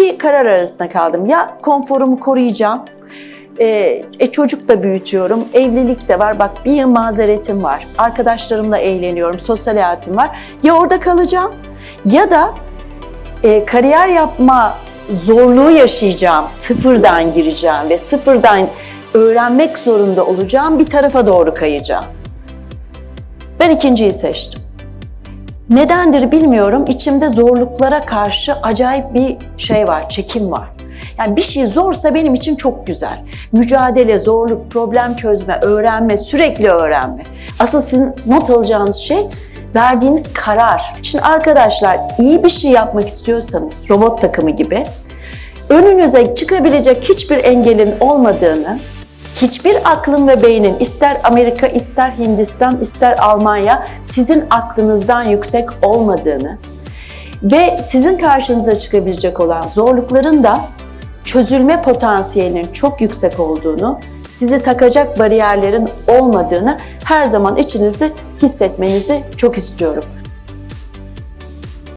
iki karar arasında kaldım. Ya konforumu koruyacağım, e, e, çocuk da büyütüyorum, evlilik de var. Bak bir mazeretim var, arkadaşlarımla eğleniyorum, sosyal hayatım var. Ya orada kalacağım ya da e, kariyer yapma zorluğu yaşayacağım, sıfırdan gireceğim ve sıfırdan öğrenmek zorunda olacağım bir tarafa doğru kayacağım. Ben ikinciyi seçtim. Nedendir bilmiyorum. İçimde zorluklara karşı acayip bir şey var, çekim var. Yani bir şey zorsa benim için çok güzel. Mücadele, zorluk, problem çözme, öğrenme, sürekli öğrenme. Asıl sizin not alacağınız şey verdiğiniz karar. Şimdi arkadaşlar iyi bir şey yapmak istiyorsanız robot takımı gibi önünüze çıkabilecek hiçbir engelin olmadığını, hiçbir aklın ve beynin ister Amerika, ister Hindistan, ister Almanya sizin aklınızdan yüksek olmadığını ve sizin karşınıza çıkabilecek olan zorlukların da çözülme potansiyelinin çok yüksek olduğunu, sizi takacak bariyerlerin olmadığını her zaman içinizi hissetmenizi çok istiyorum.